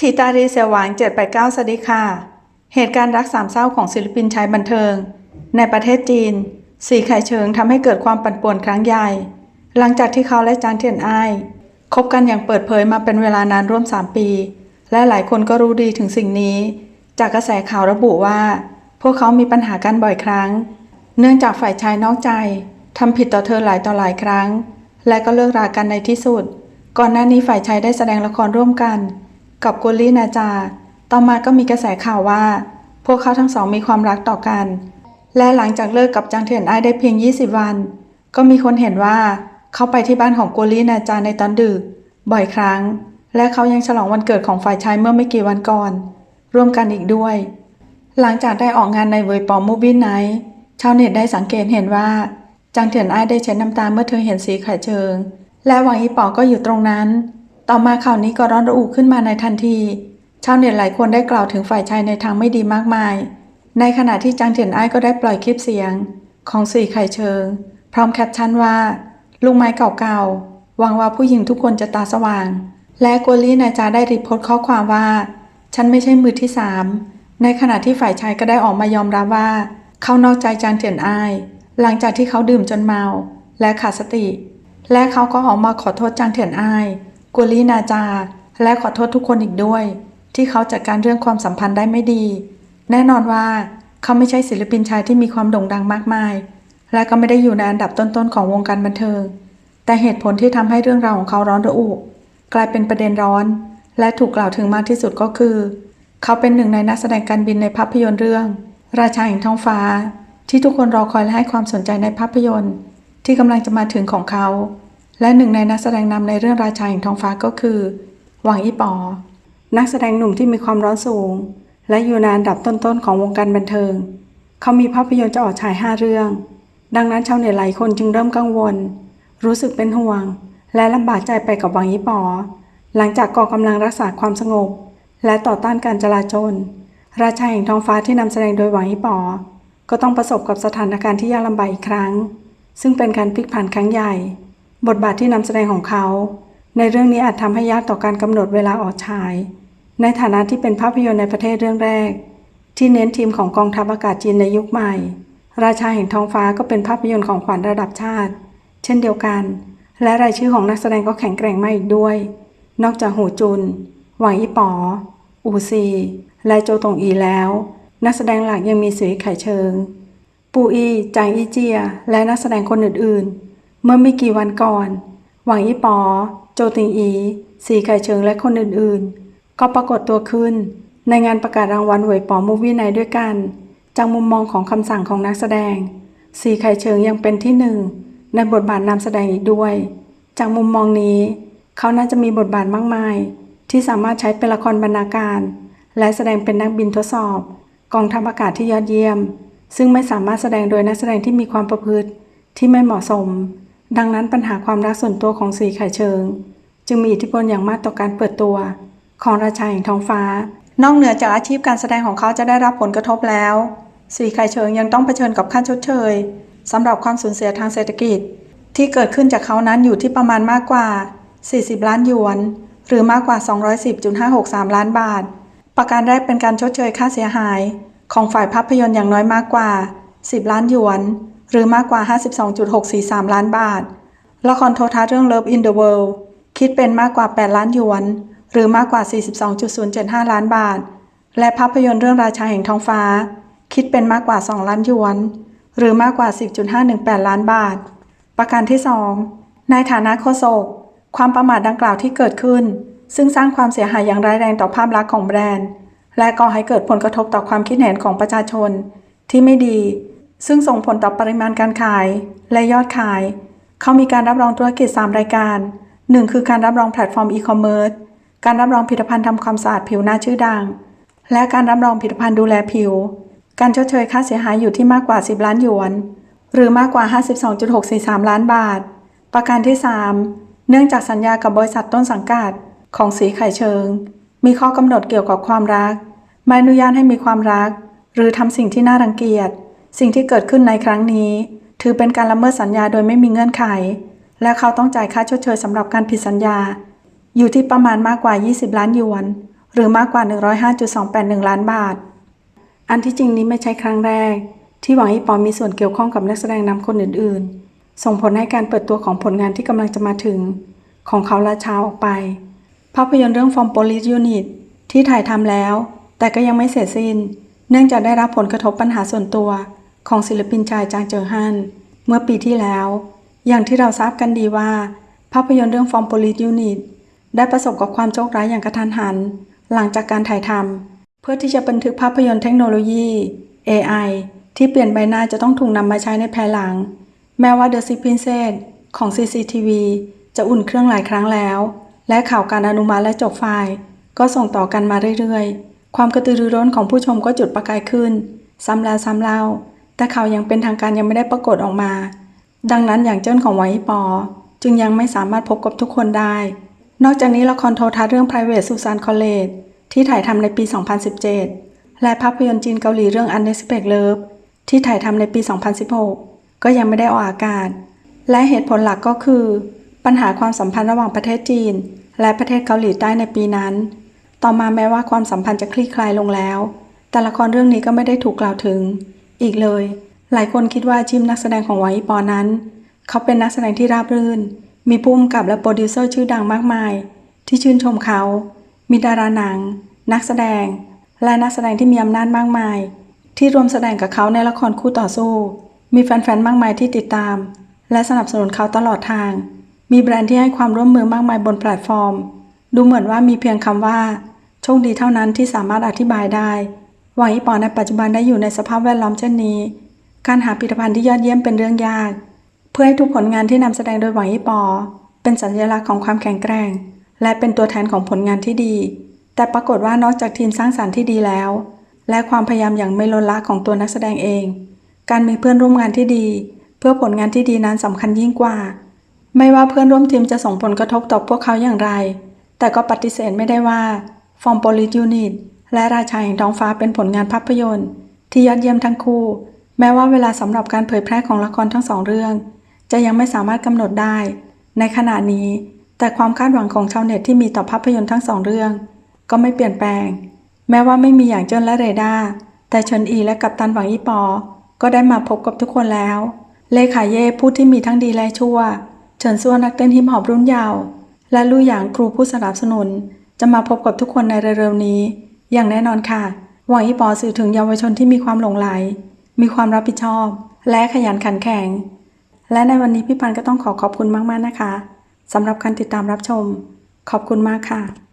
ทีตารีเสียหวาง789สวัสดีค่ะ เหตุการณ์รักสามเศร้าของศิลปินชายบันเทิง ในประเทศจีน สีไข่เชิงทำให้เกิดความปั่นป่วนครั้งใหญ่ หลังจากที่เขาและจางเทียนอ้ายคบกันอย่างเปิดเผยมาเป็นเวลานานร่วม 3 ปี และหลายคนก็รู้ดีถึงสิ่งนี้ จากกระแสข่าวระบุว่า พวกเขามีปัญหากันบ่อยครั้ง เนื่องจากฝ่ายชายนอกใจทำผิดต่อเธอหลายต่อหลายครั้ง และก็เลิกรากันในที่สุด ก่อนหน้านี้ฝ่ายชายได้แสดงละครร่วมกัน กับกุลลีนาจา ต่อมาก็มีกระแสข่าวว่า พวกเขาทั้งสองมีความรักต่อกัน และหลังจากเลิกกับจางเทียนอ้ได้เพียง 20 วัน ก็มีคนเห็นว่าเขาไปที่บ้านของกุลลีนาจาในตอนดึกบ่อยครั้ง และเขายังฉลองวันเกิดของฝ่ายชายเมื่อไม่กี่วันก่อน ร่วมกันอีกด้วย หลังจากได้ออกงานในเวยปอมูฟี่ไนท์ชาวเน็ตได้สังเกตเห็นว่าจางเถียนอ้ได้เช็ดน้ำตาเมื่อเธอเห็นสีไข่เชิง และหวังอีปอก็อยู่ตรงนั้น ต่อมาข่าวนี้ก็ร้อนระอุขึ้นมาในทันที ชาวเน็ตหลายคนได้กล่าวถึงฝ่ายชายในทางไม่ดีมากมาย ในขณะที่จางเถียนไอ้ก็ได้ปล่อยคลิปเสียง ของสี่ไข่เชิง พร้อมแคปชั่นว่าลูกไม้เก่าๆหวังว่าผู้หญิงทุกคนจะตาสว่าง และกัวลี่นายจาได้รีโพสต์ข้อความว่า ฉันไม่ใช่มือที่สามในขณะที่ฝ่ายชายก็ได้ออกมายอมรับว่า เขานอกใจจางเถียนไอ้หลังจากที่เขาดื่มจนเมา และขาดสติ และเขาก็ออกมาขอโทษจางเถียนไอ้ กัวลีนาจา และขอโทษทุกคนอีกด้วย ที่เขาจัดการเรื่องความสัมพันธ์ได้ไม่ดี แน่นอนว่าเขาไม่ใช่ศิลปินชายที่มีความโด่งดังมากมาย และก็ไม่ได้อยู่ในอันดับต้นๆของวงการบันเทิง แต่เหตุผลที่ทำให้เรื่องราวของเขาร้อนระอุ กลายเป็นประเด็นร้อน และถูกกล่าวถึงมากที่สุดก็คือ เขาเป็นหนึ่งในนักแสดงการบินในภาพยนตร์เรื่อง ราชาแห่งท้องฟ้า ที่ทุกคนรอคอยและให้ความสนใจในภาพยนตร์ ที่กำลังจะมาถึงของเขา และหนึ่งในนักแสดงนำในเรื่องราชาแห่งท้องฟ้าก็คือ หวังอีปอ นักแสดงหนุ่มที่มีความร้อนสูง และอยู่ในอันดับต้นๆของวงการบันเทิง เขามีภาพยนตร์จะออกฉายห้าเรื่อง ดังนั้นชาวเน็ตหลายคนจึงเริ่มกังวล รู้สึกเป็นห่วง และลำบากใจไปกับหวังยี่ปอ หลังจากกองกำลังรักษาความสงบ และต่อต้านการจลาจล ราชาแห่งท้องฟ้าที่นำแสดงโดยหวังยี่ปอ ก็ต้องประสบกับสถานการณ์ที่ยากลำบากอีกครั้ง ซึ่งเป็นการพลิกผันครั้งใหญ่ บทบาทที่นำแสดงของเขา ในเรื่องนี้อาจทำให้ยากต่อการกำหนดเวลาออกฉาย ในฐานะที่เป็นภาพยนตร์ในประเทศเรื่องแรก ที่เน้นทีมของกองทัพอากาศจีนในยุคใหม่ ราชาแห่งท้องฟ้าก็เป็นภาพยนตร์ของขวัญระดับชาติ เช่นเดียวกัน และรายชื่อของนักแสดงก็แข็งแกร่งมากอีกด้วย นอกจากหูจุน หวังอีป๋อ อูซี และโจตงอีแล้ว นักแสดงหลักยังมีสุยไข่เชิง ปูอีจางอีเจีย และนักแสดงคนอื่นๆ เมื่อไม่กี่วันก่อน หวังอีป๋อโจติงอี สีไข่เชิงและคนอื่นๆ ก็ปรากฏตัวขึ้น ในงานประกาศรางวัลหวยปอมูวี่ไนด้วยกัน จากมุมมองของคำสั่งของนักแสดง สีไข่เชิงยังเป็นที่หนึ่งในบทบาทนำแสดงอีกด้วย จากมุมมองนี้ เขาน่าจะมีบทบาทมากมาย ที่สามารถใช้เป็นละครบรรณาการ และแสดงเป็นนักบินทดสอบ กองทัพอากาศที่ยอดเยี่ยม ซึ่งไม่สามารถแสดงโดยนักแสดงที่มีความประพฤติที่ไม่เหมาะสม ดังนั้นปัญหาความรักส่วนตัวของสีไข่เชิง จึงมีอิทธิพลอย่างมากต่อการเปิดตัว ของราชาแห่งท้องฟ้า นอกเหนือจากอาชีพการแสดงของเขาจะได้รับผลกระทบแล้วสีไข่เชิงยังต้องเผชิญกับค่าชดเชยสำหรับความสูญเสียทางเศรษฐกิจ ที่เกิดขึ้นจากเขานั้นอยู่ที่ประมาณมากกว่า 40 ล้านหยวน หรือมากกว่า 210.563 ล้านบาท ประการแรกเป็นการชดเชยค่าเสียหาย ของฝ่ายภาพยนตร์อย่างน้อยมากกว่า 10 ล้านหยวน หรือมากกว่า 52.643 ล้านบาท ละครโทรทัศน์เรื่อง Love in the World คิดเป็นมากกว่า 8 ล้านหยวน หรือมากกว่า 42.075 ล้านบาท และภาพยนตร์เรื่องราชาแห่งท้องฟ้า คิดเป็นมากกว่า 2 ล้านหยวน หรือมากกว่า 10.518 ล้านบาท ประการที่ 2 ในฐานะโฆษกความประมาทดังกล่าวที่เกิดขึ้น ซึ่งสร้างความเสียหายอย่างร้ายแรงต่อภาพลักษณ์ของแบรนด์ และก่อให้เกิดผลกระทบต่อความคิดเห็นของประชาชน ที่ไม่ดี ซึ่งส่งผลต่อปริมาณการขายและยอดขาย เขามีการรับรองธุรกิจ 3 รายการ 1 คือการรับรองแพลตฟอร์มอีคอมเมิร์ซ การรับรองผลิตภัณฑ์ทำความสะอาดผิวหน้าชื่อดัง และการรับรองผลิตภัณฑ์ดูแลผิว การชดเชยค่าเสียหายอยู่ที่มากกว่า 10 ล้านหยวน หรือมากกว่า 52.643 ล้านบาท ประการที่ 3 เนื่องจากสัญญากับบริษัทต้นสังกัดของสีไข่เชิง มีข้อกำหนดเกี่ยวกับความรัก ไม่อนุญาตให้มีความรัก หรือทำสิ่งที่น่ารังเกียจ สิ่งที่เกิดขึ้นในครั้งนี้ ถือเป็นการละเมิดสัญญาโดยไม่มีเงื่อนไข และเขาต้องจ่ายค่าชดเชยสำหรับการผิดสัญญา อยู่ที่ประมาณมากกว่า 20 ล้านหยวน หรือมากกว่า 105.281 ล้านบาท อันที่จริงนี้ไม่ใช่ครั้งแรก ที่หวังอีปอมีส่วนเกี่ยวข้องกับนักแสดงนำคนอื่นๆ ส่งผลให้การเปิดตัวของผลงานที่กำลังจะมาถึง ของเขาล่าช้าออกไป ภาพยนตร์เรื่อง From Police Unit ที่ถ่ายทำแล้ว แต่ก็ยังไม่เสร็จสิ้น เนื่องจากได้รับผลกระทบปัญหาส่วนตัว ของศิลปินชายจางเจิงฮั่นเมื่อปีที่แล้ว อย่างที่เราทราบกันดีว่า ภาพยนตร์เรื่อง From Police Unit ได้ประสบกับความโชคร้ายอย่างกระทันหัน หลังจากการถ่ายทำเพื่อที่จะบันทึกภาพยนตร์เทคโนโลยี AI ที่เปลี่ยนใบหน้าจะต้องถูกนำมาใช้ในภายหลัง แม้ว่า The s i Princess ของ CCTV จะอุ่นเครื่องหลายครั้งแล้ว และข่าวการอนุมัติและจบไฟล์ ก็ส่งต่อกันมาเรื่อยๆ ความกระตือรือร้นของผู้ชมก็จุดประกายขึ้น ซ้ำแล้วซ้ำเล่า แต่ข่าวยังเป็นทางการยังไม่ได้ปรากฏออกมา ดังนั้นอย่างเจิ้นของไวปอ จึงยังไม่สามารถพบกับทุกคนได้ นอกจากนี้ละครโทรทัศน์เรื่อง Private Susan College ที่ถ่ายทำในปี 2017 และภาพยนตร์จีนเกาหลีเรื่อง Unexpected Love ที่ถ่ายทำในปี 2016 ก็ยังไม่ได้ออกอากาศ และเหตุผลหลักก็คือ ปัญหาความสัมพันธ์ระหว่างประเทศจีน และประเทศเกาหลีใต้ในปีนั้น ต่อมาแม้ว่าความสัมพันธ์จะคลี่คลายลงแล้ว แต่ละครเรื่องนี้ก็ไม่ได้ถูกกล่าวถึง อีกเลย หลายคนคิดว่าชีพนักแสดงของหวังอีปอนั้น เขาเป็นนักแสดงที่ราบรื่น มีผู้กำกับและโปรดิวเซอร์ชื่อดังมากมาย ที่ชื่นชมเขา มีดาราหนัง นักแสดง และนักแสดงที่มีอำนาจมากมาย ที่รวมแสดงกับเขาในละครคู่ต่อสู้ มีแฟนๆมากมายที่ติดตาม และสนับสนุนเขาตลอดทาง มีแบรนด์ที่ให้ความร่วมมือมากมายบนแพลตฟอร์ม ดูเหมือนว่ามีเพียงคำว่าโชคดีเท่านั้นที่สามารถอธิบายได้ หวังอีปอในปัจจุบันได้อยู่ในสภาพแวดล้อมเช่นนี้ การหาผลิตภัณฑ์ที่ยอดเยี่ยมเป็นเรื่องยาก เพื่อให้ทุกผลงานที่นำแสดงโดยหวังอีปอ เป็นสัญลักษณ์ของความแข็งแกร่ง และเป็นตัวแทนของผลงานที่ดี แต่ปรากฏว่านอกจากทีมสร้างสรรค์ที่ดีแล้ว และความพยายามอย่างไม่ลดละของตัวนักแสดงเอง การมีเพื่อนร่วมงานที่ดี เพื่อผลงานที่ดีนั้นสำคัญยิ่งกว่า ไม่ว่าเพื่อนร่วมทีมจะส่งผลกระทบต่อพวกเขาอย่างไร แต่ก็ปฏิเสธไม่ได้ว่า From Police Unit และราชาแห่งท้องฟ้าเป็นผลงานภาพยนตร์ ที่ยอดเยี่ยมทั้งคู่ แม้ว่าเวลาสำหรับการเผยแพร่ของละครทั้งสองเรื่อง จะยังไม่สามารถกำหนดได้ ในขณะนี้ แต่ความคาดหวังของชาวเน็ตที่มีต่อภาพยนตร์ทั้งสองเรื่อง ก็ไม่เปลี่ยนแปลง แม้ว่าไม่มีอย่างเจิ้นและเรดาแต่เฉินอีและกัปตันหวังอีปอ ก็ได้มาพบกับทุกคนแล้ว เลขาเย่ผู้ที่มีทั้งดีและชั่ว เฉินซัวนักเต้นฮิปฮอปรุ่นเยาว์และลู่หยางครูผู้สนับสนุน จะมาพบกับทุกคนในเร็วๆนี้ อย่างแน่นอนค่ะหวังอีปอสื่อถึงเยาวชนที่มีความหลงไหล มีความรับผิดชอบ และขยันขันแข็ง และในวันนี้พี่ปันก็ต้องขอขอบคุณมากๆนะคะสำหรับการติดตามรับชม ขอบคุณมากค่ะ